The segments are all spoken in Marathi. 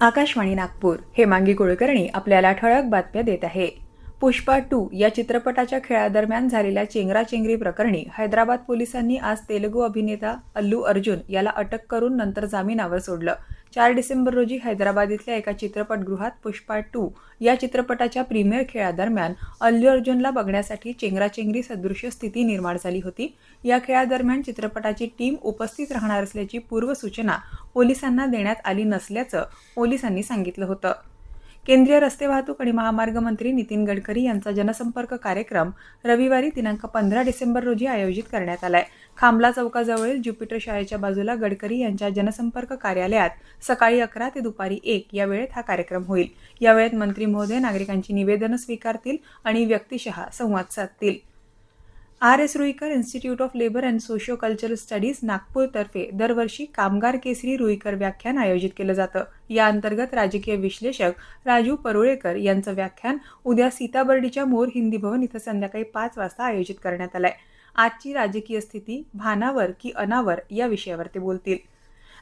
आकाशवाणी नागपूर हे मांगी आपल्याला ठळक बातम्या देत आहे. पुष्पा टू या चित्रपटाच्या खेळादरम्यान झालेल्या चेंगराचेंगरी प्रकरणी हैदराबाद पोलिसांनी आज तेलुगू अभिनेता अल्लू अर्जुन याला अटक करून नंतर जामिनावर सोडलं. चार डिसेंबर रोजी हैदराबाद इथल्या एका चित्रपटगृहात पुष्पा टू या चित्रपटाच्या प्रीमियर खेळादरम्यान अल्लू अर्जुनला बघण्यासाठी चेंगराचेंगरी सदृश्य स्थिती निर्माण झाली होती. या खेळादरम्यान चित्रपटाची टीम उपस्थित राहणार असल्याची पूर्वसूचना पोलिसांना देण्यात आली नसल्याचं पोलिसांनी सांगितलं होतं. केंद्रीय रस्ते वाहतूक आणि महामार्ग मंत्री नितीन गडकरी यांचा जनसंपर्क कार्यक्रम रविवारी दिनांक पंधरा डिसेंबर रोजी आयोजित करण्यात आलाय. खांबला चौकाजवळील ज्युपिटर शाळेच्या बाजूला गडकरी यांच्या जनसंपर्क कार्यालयात सकाळी अकरा ते दुपारी एक या वेळेत हा कार्यक्रम होईल. या वेळेत मंत्री महोदय नागरिकांची निवेदनं स्वीकारतील आणि व्यक्तिशः संवाद साधतील. R S Ruikar institute of labour and socio cultural studies नागपूरतर्फे दरवर्षी कामगार केसरी रुईकर व्याख्यान आयोजित केलं जातं. या अंतर्गत राजकीय विश्लेषक राजू परुळेकर यांचं व्याख्यान उद्या सीताबर्डीच्या मोर हिंदी भवन इथं संध्याकाळी पाच वाजता आयोजित करण्यात आलंय. आजची राजकीय स्थिती भानावर की अनावर या विषयावर ते बोलतील.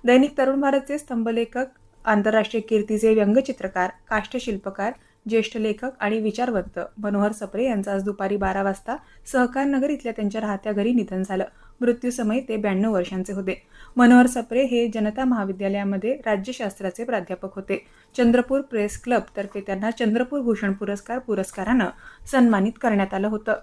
दैनिक तरुण भारतचे स्तंभलेखक आंतरराष्ट्रीय कीर्तीचे व्यंगचित्रकार काष्ठशिल्पकार ज्येष्ठ लेखक आणि विचारवंत मनोहर सप्रे यांचं आज दुपारी बारा वाजता सहकार नगर इथल्या त्यांच्या राहत्या घरी निधन झालं. मृत्यूसमयी ते ब्याण्णव वर्षांचे होते. मनोहर सप्रे हे जनता महाविद्यालयामध्ये राज्यशास्त्राचे प्राध्यापक होते. चंद्रपूर प्रेस क्लब तर्फे त्यांना चंद्रपूर भूषण पुरस्कार पुरस्कारानं सन्मानित करण्यात आलं होतं.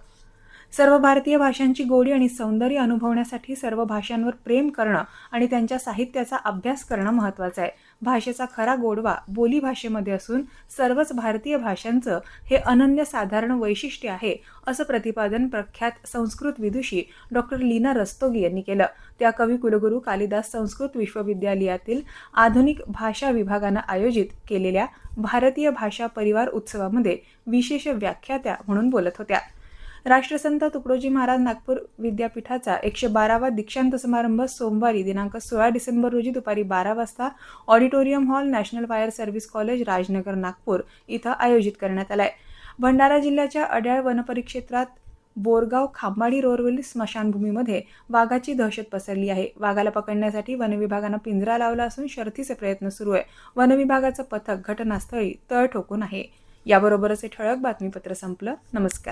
सर्व भारतीय भाषांची गोडी आणि सौंदर्य अनुभवण्यासाठी सर्व भाषांवर प्रेम करणं आणि त्यांच्या साहित्याचा अभ्यास करणं महत्त्वाचं आहे. भाषेचा खरा गोडवा बोली भाषेमध्ये असून सर्वच भारतीय भाषांचं हे अनन्यसाधारण वैशिष्ट्य आहे असं प्रतिपादन प्रख्यात संस्कृत विदुषी डॉक्टर लीना रस्तोगी यांनी केलं. त्या कवी कुलगुरू कालिदास संस्कृत विश्वविद्यालयातील आधुनिक भाषा विभागानं आयोजित केलेल्या भारतीय भाषा परिवार उत्सवामध्ये विशेष व्याख्यात्या म्हणून बोलत होत्या. राष्ट्रसंत तुकडोजी महाराज नागपूर विद्यापीठाचा एकशे बारावा दीक्षांत समारंभ सोमवारी दिनांक सोळा डिसेंबर रोजी दुपारी बारा वाजता auditorium hall national fire service college Rajnagar Nagpur इथं आयोजित करण्यात आलाय. भंडारा जिल्ह्याच्या अड्याळ वनपरिक्षेत्रात बोरगाव खांबाडी रोरवरील स्मशानभूमीमध्ये वाघाची दहशत पसरली आहे. वाघाला पकडण्यासाठी वनविभागानं पिंजरा लावला असून शर्थीचे प्रयत्न सुरू आहे. वनविभागाचं पथक घटनास्थळी तळ ठोकून आहे. याबरोबरच हे ठळक बातमीपत्र संपलं. नमस्कार.